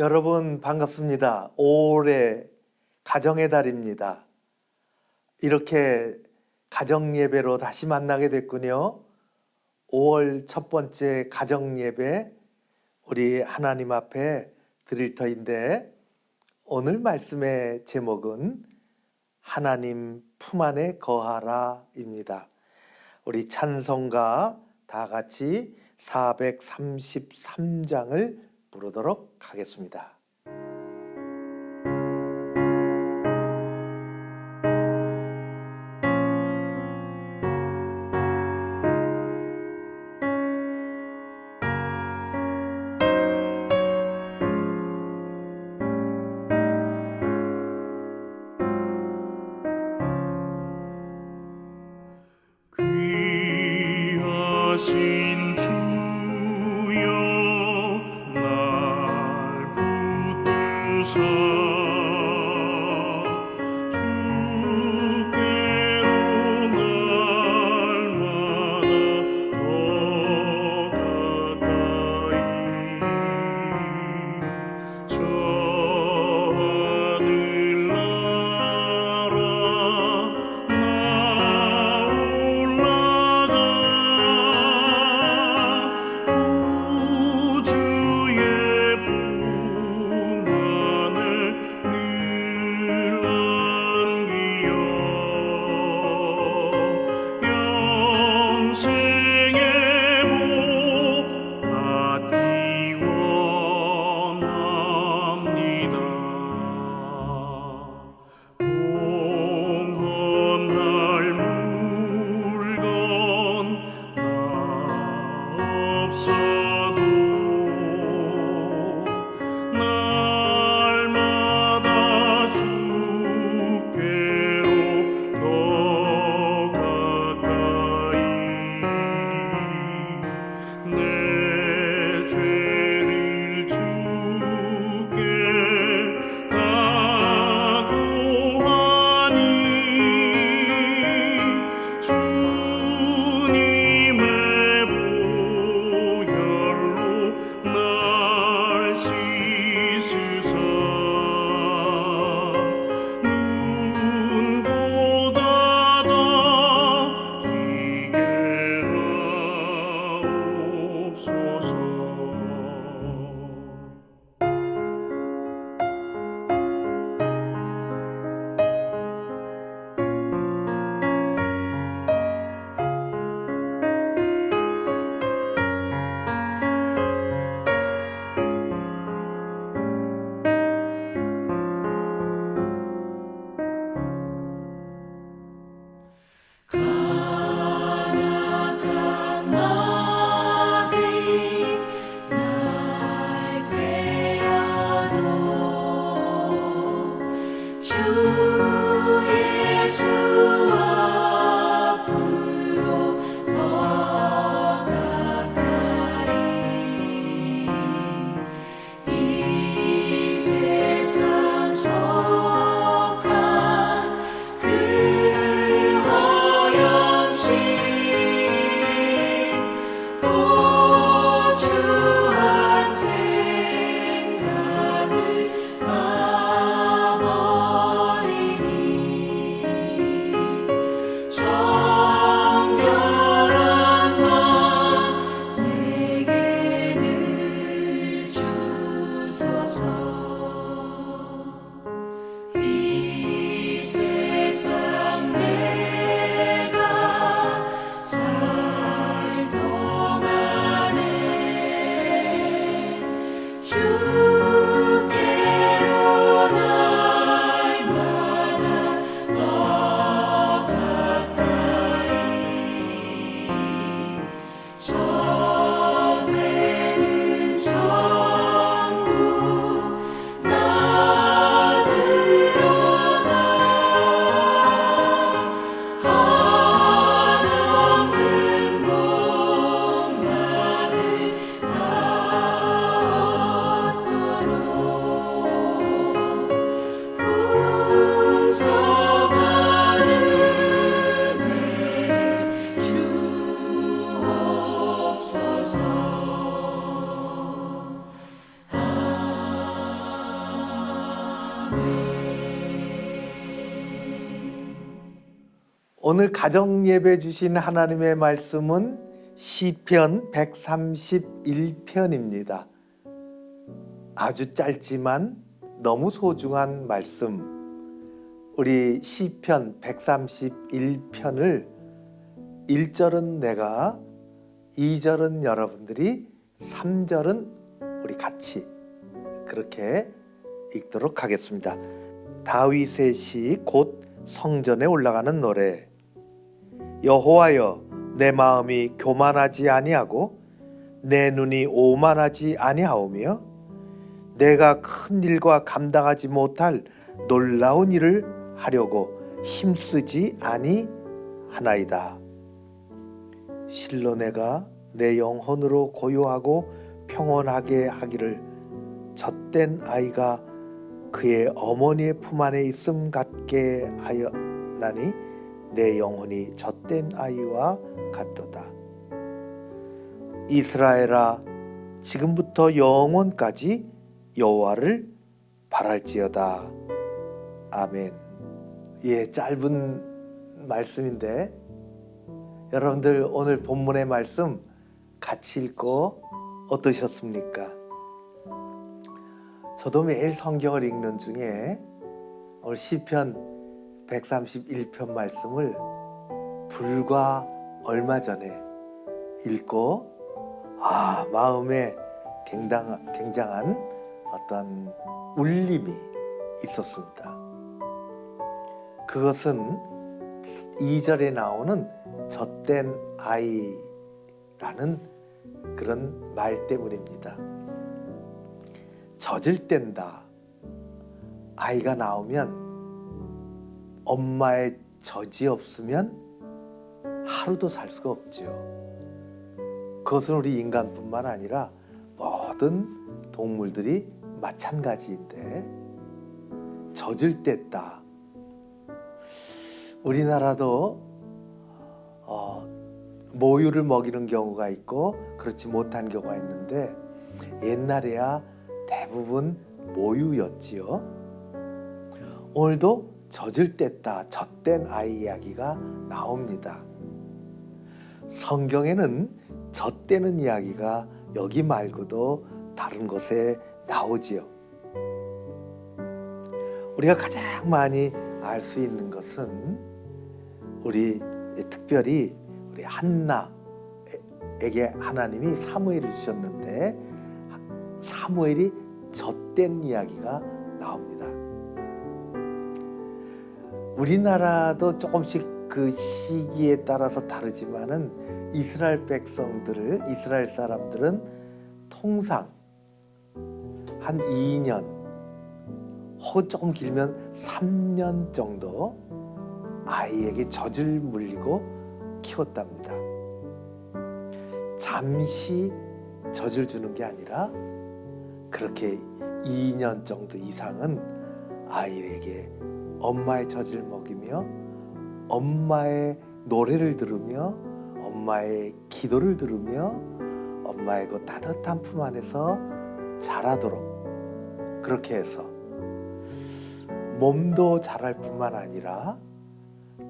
여러분 반갑습니다. 5월의 가정의 달입니다. 이렇게 가정 예배로 다시 만나게 됐군요. 5월 첫 번째 가정 예배 우리 하나님 앞에 드릴 터인데 오늘 말씀의 제목은 하나님 품 안에 거하라입니다. 우리 찬송가 다 같이 433장을 부르도록 하겠습니다. 오늘 가정 예배 주신 하나님의 말씀은 시편 131편입니다. 아주 짧지만 너무 소중한 말씀. 우리 시편 131편을 1절은 내가, 2절은 여러분들이, 3절은 우리 같이 그렇게 읽도록 하겠습니다. 다윗의 시 곧 성전에 올라가는 노래. 여호와여 내 마음이 교만하지 아니하고 내 눈이 오만하지 아니하오며 내가 큰 일과 감당하지 못할 놀라운 일을 하려고 힘쓰지 아니하나이다. 실로 내가 내 영혼으로 고요하고 평온하게 하기를 젖된 아이가 그의 어머니의 품 안에 있음 같게 하였나니 내 영혼이 젖된 아이와 같도다. 이스라엘아 지금부터 영원까지 여호와를 바랄지어다. 아멘. 예, 짧은 말씀인데 여러분들 오늘 본문의 말씀 같이 읽고 어떠셨습니까? 저도 매일 성경을 읽는 중에 오늘 시편 131편 말씀을 불과 얼마 전에 읽고 아 마음에 굉장한, 굉장한 어떤 울림이 있었습니다. 그것은 2절에 나오는 젖된 아이라는 그런 말 때문입니다. 젖을 뗀다. 아이가 나오면 엄마의 젖이 없으면 하루도 살 수가 없죠. 그것은 우리 인간뿐만 아니라 모든 동물들이 마찬가지인데 젖을 뗐다. 우리나라도 어, 모유를 먹이는 경우가 있고 그렇지 못한 경우가 있는데 옛날에야 대부분 모유였지요. 오늘도 젖을 뗐다, 젖된 아이 이야기가 나옵니다. 성경에는 젖대는 이야기가 여기 말고도 다른 곳에 나오지요. 우리가 가장 많이 알 수 있는 것은 우리 특별히 우리 한나에게 하나님이 사무엘을 주셨는데 사무엘이 젖된 이야기가 나옵니다. 우리나라도 조금씩 그 시기에 따라서 다르지만은 이스라엘 백성들을 이스라엘 사람들은 통상 한 2년 혹은 조금 길면 3년 정도 아이에게 젖을 물리고 키웠답니다. 잠시 젖을 주는 게 아니라 그렇게 2년 정도 이상은 아이에게 엄마의 젖을 먹이며 엄마의 노래를 들으며 엄마의 기도를 들으며 엄마의 그 따뜻한 품 안에서 자라도록 그렇게 해서 몸도 자랄 뿐만 아니라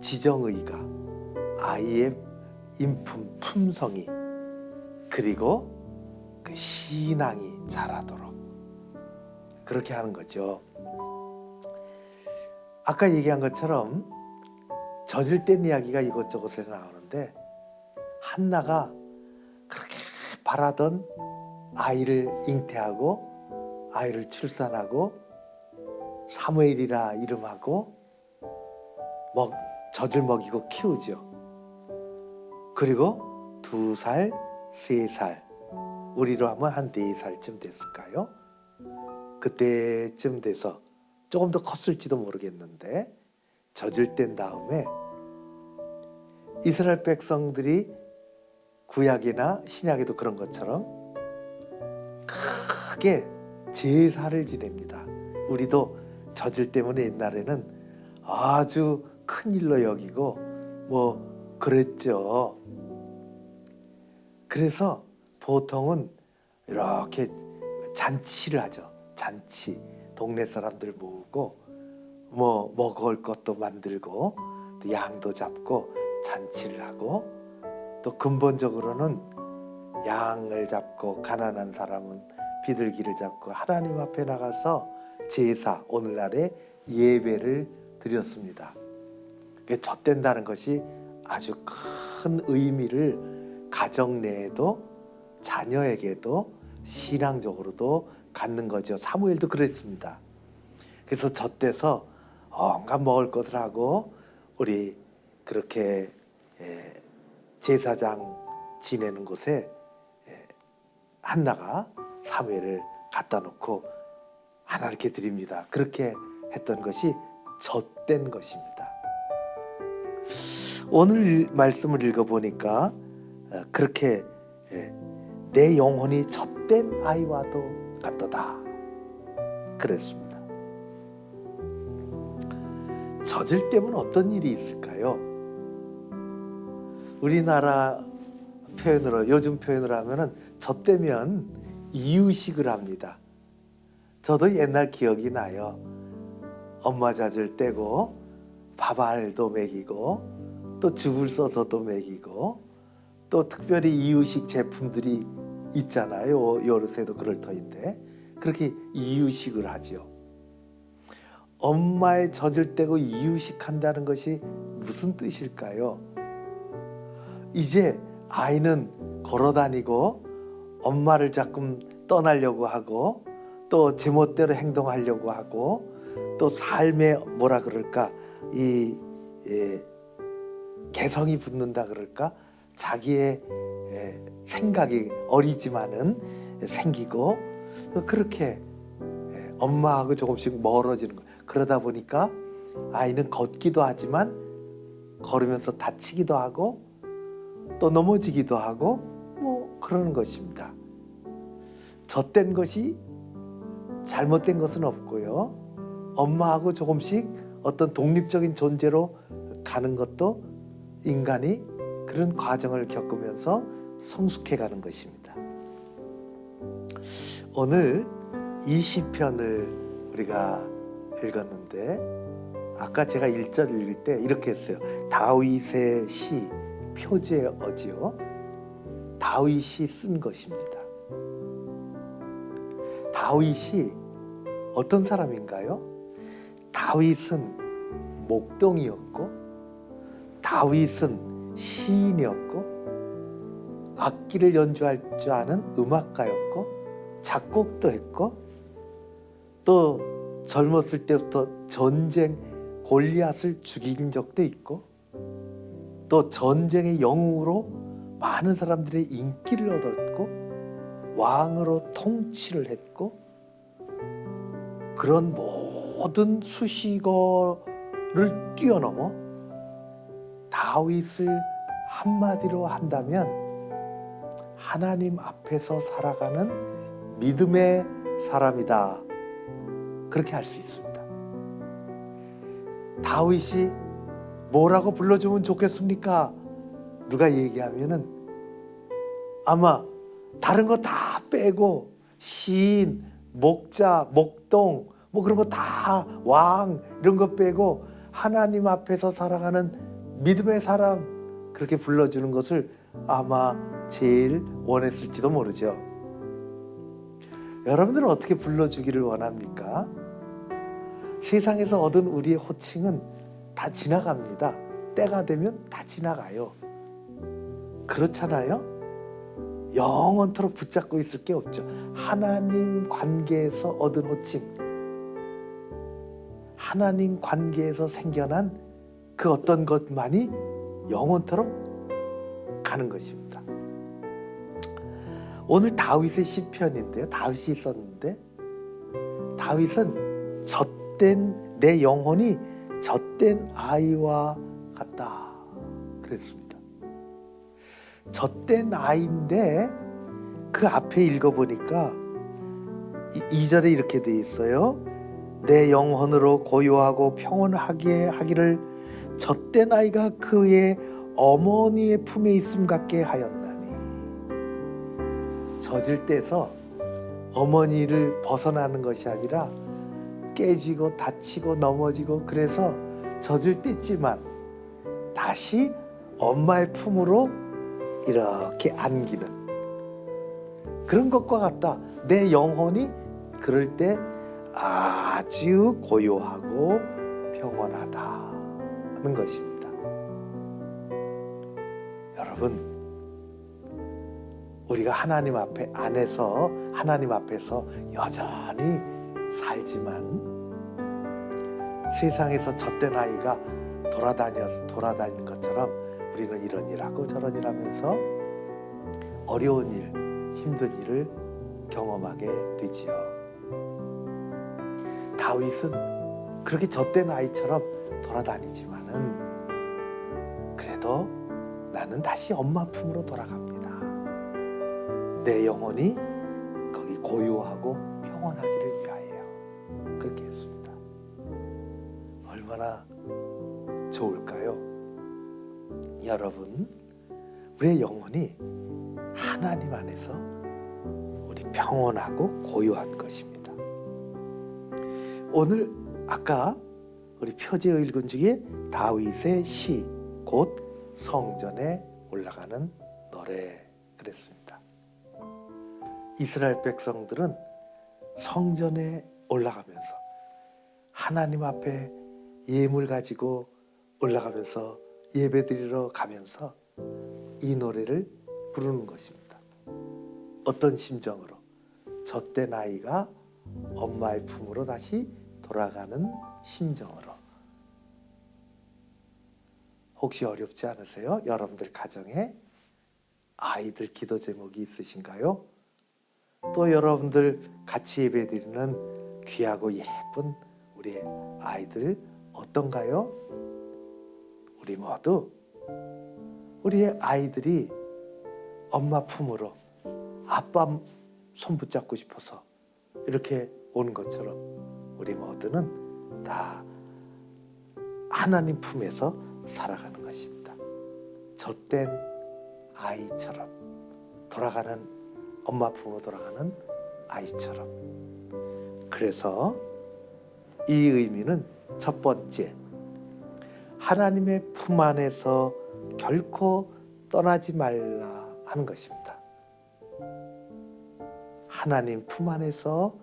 지정의가 아이의 인품 품성이 그리고 그 신앙이 자라도록 그렇게 하는 거죠. 아까 얘기한 것처럼 뗀 이야기가 이것저것에 나오는데 한나가 그렇게 바라던 아이를 잉태하고 아이를 출산하고 사무엘이라 이름하고 먹 젖을 먹이고 키우죠. 그리고 두 살, 세 살, 우리로 하면 한 네 살쯤 됐을까요? 그때쯤 돼서 조금 더 컸을지도 모르겠는데 젖을 뗀 다음에 이스라엘 백성들이 구약이나 신약에도 그런 것처럼 크게 제사를 지냅니다. 우리도 젖을 때문에 옛날에는 아주 큰 일로 여기고 뭐 그랬죠. 그래서 보통은 이렇게 잔치를 하죠. 잔치. 동네 사람들 모으고 뭐 먹을 것도 만들고 또 양도 잡고 잔치를 하고 또 근본적으로는 양을 잡고 가난한 사람은 비둘기를 잡고 하나님 앞에 나가서 제사 오늘날의 예배를 드렸습니다. 그게 젖된다는 것이 아주 큰 의미를 가정 내에도 자녀에게도 신앙적으로도 갖는 거죠. 사무엘도 그랬습니다. 그래서 젖대서 온갖 먹을 것을 하고 우리 그렇게 예, 제사장 지내는 곳에 예, 한나가 사무엘을 갖다 놓고 하나 이렇게 드립니다. 그렇게 했던 것이 젖된 것입니다. 오늘 일- 말씀을 읽어보니까 어, 그렇게 예, 내 영혼이 젖된 아이와도 같도다 그랬습니다. 젖을 때면 어떤 일이 있을까요? 우리나라 표현으로 요즘 표현으로 하면은 젖되면 이유식을 합니다. 저도 옛날 기억이 나요. 엄마 젖을 떼고 밥알도 먹이고 또 죽을 써서도 먹이고 또 특별히 이유식 제품들이 있잖아요. 요새도 그럴 터인데 그렇게 이유식을 하지요. 엄마의 젖을 떼고 이유식 한다는 것이 무슨 뜻일까요? 이제 아이는 걸어 다니고 엄마를 자꾸 떠나려고 하고 또 제멋대로 행동하려고 하고 또 삶에 뭐라 그럴까 이 예, 개성이 붙는다 그럴까 자기의 예, 생각이 어리지만은 생기고 그렇게 예, 엄마하고 조금씩 멀어지는 거 그러다 보니까 아이는 걷기도 하지만 걸으면서 다치기도 하고 또 넘어지기도 하고 뭐 그러는 것입니다. 젖된 것이 잘못된 것은 없고요. 엄마하고 조금씩 어떤 독립적인 존재로 가는 것도 인간이 그런 과정을 겪으면서 성숙해 가는 것입니다. 오늘 이 시편을 우리가 읽었는데 아까 제가 1절 읽을 때 이렇게 했어요. 다윗의 시 표제 어지요. 다윗이 쓴 것입니다. 다윗이 어떤 사람인가요? 다윗은 목동이었고 다윗은 시인이었고 악기를 연주할 줄 아는 음악가였고 작곡도 했고 또 젊었을 때부터 전쟁 골리앗을 죽인 적도 있고 또 전쟁의 영웅으로 많은 사람들의 인기를 얻었고 왕으로 통치를 했고 그런 모든 수식어를 뛰어넘어 다윗을 한마디로 한다면 하나님 앞에서 살아가는 믿음의 사람이다. 그렇게 할수 있습니다. 다윗이 뭐라고 불러주면 좋겠습니까? 누가 얘기하면은 아마 다른 거 다 빼고 시인, 목자, 목동 뭐 그런 거 다 왕 이런 거 빼고 하나님 앞에서 살아가는 믿음의 사람 그렇게 불러주는 것을 아마 제일 원했을지도 모르죠. 여러분들은 어떻게 불러주기를 원합니까? 세상에서 얻은 우리의 호칭은 다 지나갑니다. 때가 되면 다 지나가요. 그렇잖아요? 영원토록 붙잡고 있을 게 없죠. 하나님 관계에서 얻은 호칭, 하나님 관계에서 생겨난 그 어떤 것만이 영원토록 가는 것입니다. 오늘 다윗의 시편인데요. 다윗이 썼는데 다윗은 젖된 내 영혼이 젖된 아이와 같다 그랬습니다. 젖된 아이인데 그 앞에 읽어보니까 이 절에 이렇게 돼 있어요. 내 영혼으로 고요하고 평온하게 하기를 젖된 아이가 그의 어머니의 품에 있음 같게 하였나니 젖을 떼서 어머니를 벗어나는 것이 아니라 깨지고 다치고 넘어지고 그래서 젖을 뗐지만 다시 엄마의 품으로 이렇게 안기는 그런 것과 같다. 내 영혼이 그럴 때 아주 고요하고 평온하다는 것입니다. 여러분, 우리가 하나님 앞에 안에서 하나님 앞에서 여전히 살지만 세상에서 젖된 아이가 돌아다녀 돌아다니는 것처럼 우리는 이런 일하고 저런 일하면서 어려운 일, 힘든 일을 경험하게 되지요. 다윗은 그렇게 젖된 아이처럼 돌아다니지만은 그래도 나는 다시 엄마 품으로 돌아갑니다. 내 영혼이 거기 고요하고 평온하기를 위하여 그렇게 했습니다. 얼마나 좋을까요? 여러분, 우리의 영혼이 하나님 안에서 우리 평온하고 고요한 것입니다. 오늘 아까 우리 표제 읽은 중에 다윗의 시, 곧 성전에 올라가는 노래 그랬습니다. 이스라엘 백성들은 성전에 올라가면서 하나님 앞에 예물 가지고 올라가면서 예배드리러 가면서 이 노래를 부르는 것입니다. 어떤 심정으로 젖된 아이가 엄마의 품으로 다시 돌아가는 심정으로 혹시 어렵지 않으세요? 여러분들 가정에 아이들 기도 제목이 있으신가요? 또 여러분들 같이 예배드리는 귀하고 예쁜 우리 아이들 어떤가요? 우리 모두 우리의 아이들이 엄마 품으로 아빠 손 붙잡고 싶어서 이렇게 오는 것처럼 우리 모두는 다 하나님 품에서 살아가는 것입니다. 젖된 아이처럼 돌아가는 엄마 품으로 돌아가는 아이처럼 그래서 이 의미는 첫 번째 하나님의 품 안에서 결코 떠나지 말라 하는 것입니다. 하나님 품 안에서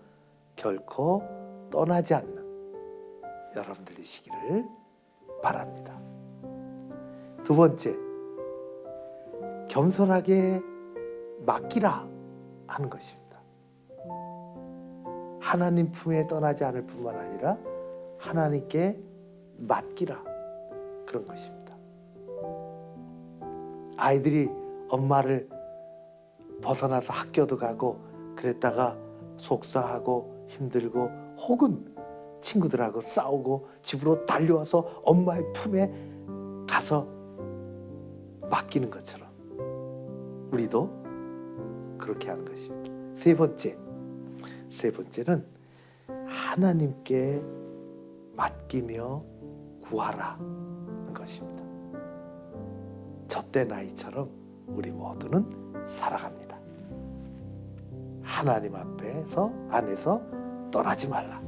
결코 떠나지 않는 여러분들이시기를 바랍니다. 두 번째, 겸손하게 맡기라 하는 것입니다. 하나님 품에 떠나지 않을 뿐만 아니라 하나님께 맡기라 그런 것입니다. 아이들이 엄마를 벗어나서 학교도 가고 그랬다가 속상하고 힘들고 혹은 친구들하고 싸우고 집으로 달려와서 엄마의 품에 가서 맡기는 것처럼 우리도 그렇게 하는 것입니다. 세 번째, 세 번째는 하나님께 맡기며 구하라는 것입니다. 젖된 아이처럼 우리 모두는 살아갑니다. 하나님 앞에서 안에서 떠나지 말라.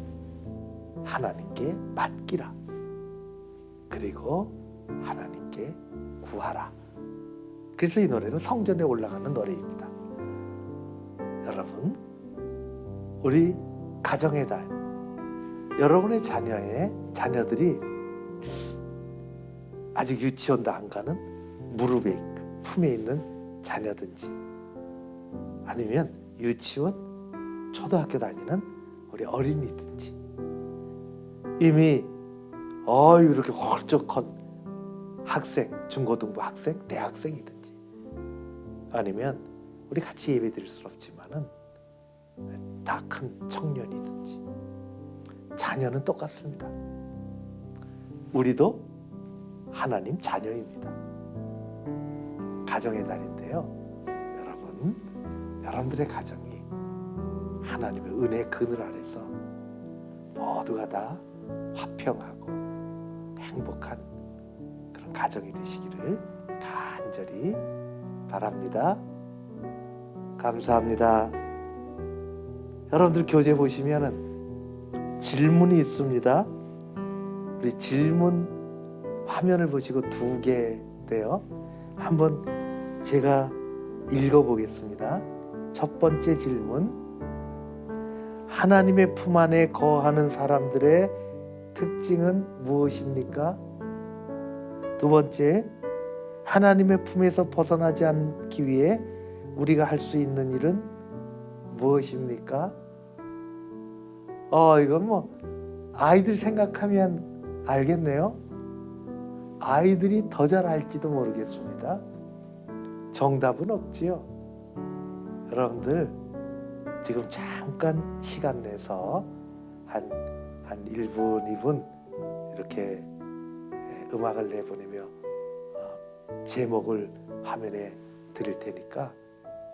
하나님께 맡기라. 그리고 하나님께 구하라. 그래서 이 노래는 성전에 올라가는 노래입니다. 여러분, 우리 가정의 달, 여러분의 자녀의 자녀들이 아직 유치원도 안 가는 무릎에 품에 있는 자녀든지 아니면 유치원, 초등학교 다니는 우리 어린이든지 이미 어유 이렇게 훌쩍 큰 학생, 중고등부 학생, 대학생이든지 아니면 우리 같이 예배 드릴 수 없지만은 다 큰 청년이든지 자녀는 똑같습니다. 우리도 하나님 자녀입니다. 가정의 달인데요. 여러분, 여러분들의 가정이 하나님의 은혜 그늘 아래서 모두가 다 화평하고 행복한 가정이 되시기를 간절히 바랍니다. 감사합니다. 여러분들 교재 보시면은 질문이 있습니다. 우리 질문 화면을 보시고 두 개인데요. 한번 제가 읽어보겠습니다. 첫 번째 질문. 하나님의 품 안에 거하는 사람들의 특징은 무엇입니까? 두 번째, 하나님의 품에서 벗어나지 않기 위해 우리가 할 수 있는 일은 무엇입니까? 어, 이건 뭐 아이들 생각하면 알겠네요. 아이들이 더 잘 알지도 모르겠습니다. 정답은 없지요. 여러분들 지금 잠깐 시간 내서 한, 한 1분, 2분 이렇게 예, 음악을 내보내며 어, 제목을 화면에 드릴 테니까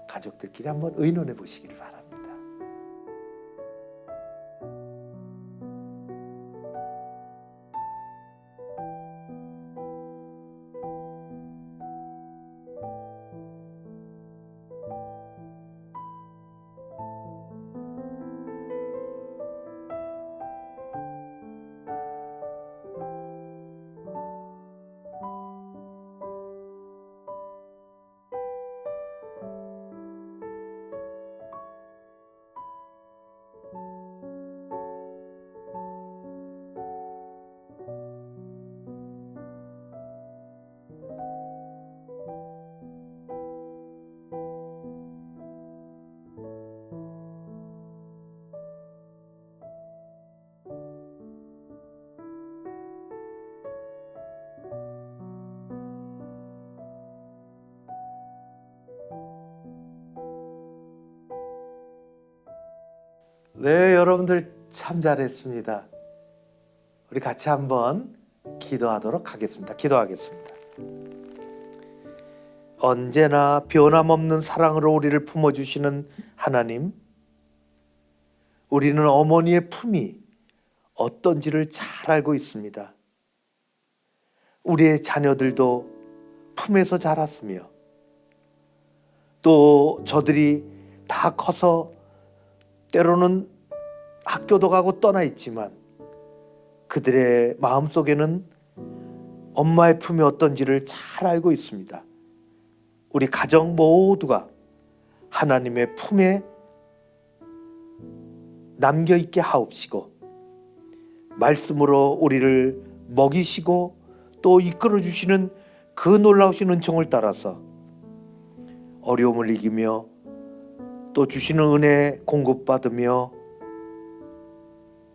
가족들끼리 한번 의논해 보시기를 바랍니다. 네, 여러분들 참 잘했습니다. 우리 같이 한번 기도하도록 하겠습니다. 기도하겠습니다. 언제나 변함없는 사랑으로 우리를 품어주시는 하나님, 우리는 어머니의 품이 어떤지를 잘 알고 있습니다. 우리의 자녀들도 품에서 자랐으며, 또 저들이 다 커서 때로는 학교도 가고 떠나 있지만 그들의 마음 속에는 엄마의 품이 어떤지를 잘 알고 있습니다. 우리 가정 모두가 하나님의 품에 남겨 있게 하옵시고 말씀으로 우리를 먹이시고 또 이끌어 주시는 그 놀라우신 은총을 따라서 어려움을 이기며 또 주시는 은혜 공급받으며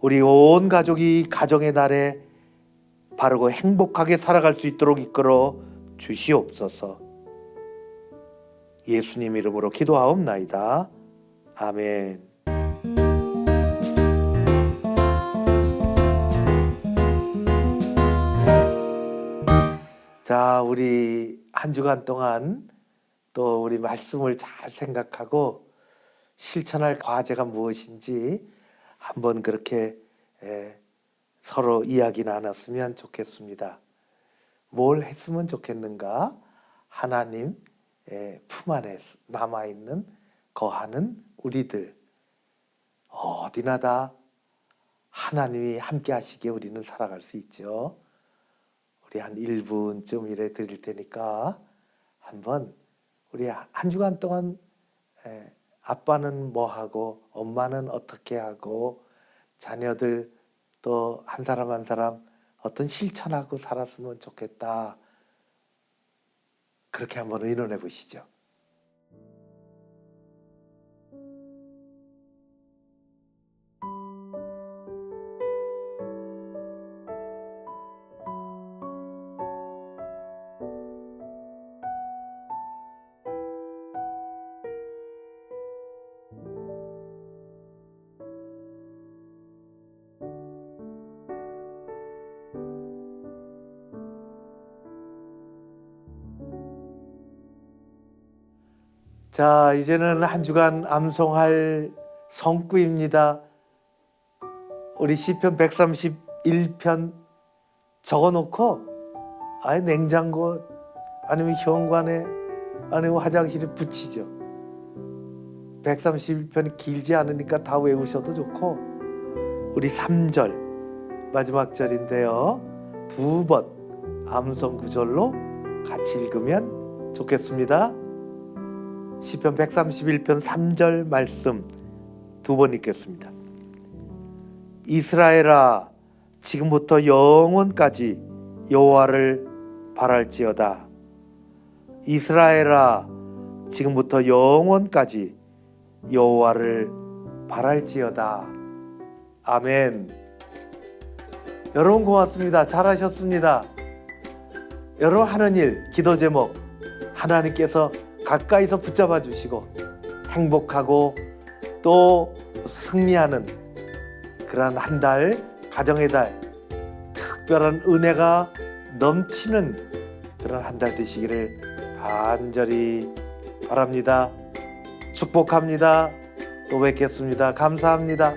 우리 온 가족이 가정의 날에 바르고 행복하게 살아갈 수 있도록 이끌어 주시옵소서. 예수님 이름으로 기도하옵나이다. 아멘. 자, 우리 한 주간 동안 또 우리 말씀을 잘 생각하고 실천할 과제가 무엇인지 한번 그렇게 에, 서로 이야기 나눴으면 좋겠습니다. 뭘 했으면 좋겠는가? 하나님 의품 안에 남아 있는 거하는 우리들 어디나 다 하나님이 함께 하시기에 우리는 살아갈 수 있죠. 우리 한 1분쯤 이래 드릴 테니까 한번 우리 한 주간 동안 에, 아빠는 뭐 하고 엄마는 어떻게 하고 자녀들 또 한 사람 한 사람 어떤 실천하고 살았으면 좋겠다. 그렇게 한번 의논해 보시죠. 자, 이제는 한 주간 암송할 성구입니다. 우리 시편 131편 적어 놓고 아예 냉장고 아니면 현관에 아니면 화장실에 붙이죠. 131편이 길지 않으니까 다 외우셔도 좋고 우리 3절 마지막 절인데요. 두 번 암송 구절로 같이 읽으면 좋겠습니다. 시편 131편 3절 말씀 두 번 읽겠습니다. 이스라엘아 지금부터 영원까지 여호와를 바랄지어다. 이스라엘아 지금부터 영원까지 여호와를 바랄지어다. 아멘. 여러분 고맙습니다. 잘하셨습니다. 여러분 하는 일 기도 제목 하나님께서 가까이서 붙잡아 주시고 행복하고 또 승리하는 그러한 한 달 가정의 달 특별한 은혜가 넘치는 그런 한 달 되시기를 간절히 바랍니다. 축복합니다. 또 뵙겠습니다. 감사합니다.